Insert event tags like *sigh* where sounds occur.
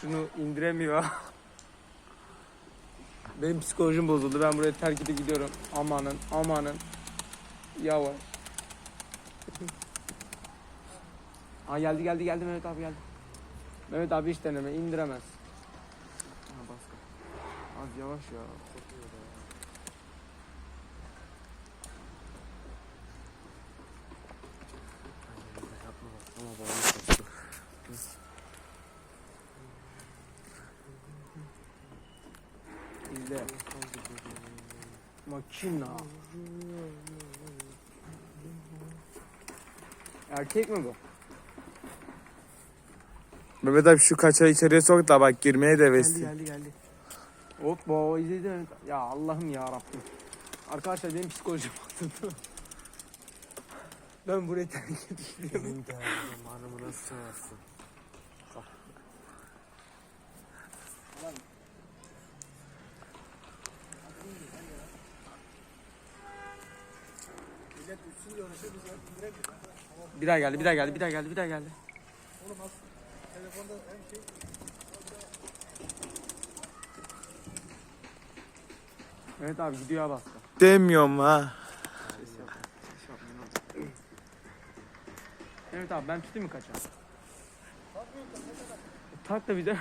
Şunu indiremiyor. *laughs* Benim psikolojim bozuldu. Ben buraya terk edip gidiyorum. Amanın, amanın. Yavaş. Aa geldi geldi geldi Mehmet abi geldi. Mehmet abi hiç deneme indiremez. Ha, baskı. Az yavaş ya. Ama İzle. Makina. Erkek mi bu? Mehmet abi şu kaçağı içeriye sok da bak girmeye de Geldi hevesli. geldi geldi. Hop bo izledi mi? Ya Allah'ım ya Rabbim. Arkadaşlar benim psikolojim bozuldu. Ben burayı terk gidiyorum. Benim de zamanımı nasıl sığarsın? Bir daha geldi, bir daha geldi, bir daha geldi, bir daha geldi. Evet abi gidiyor ha bastı. Demiyorum ha. Evet abi ben tutayım mı kaça? Tak da bize.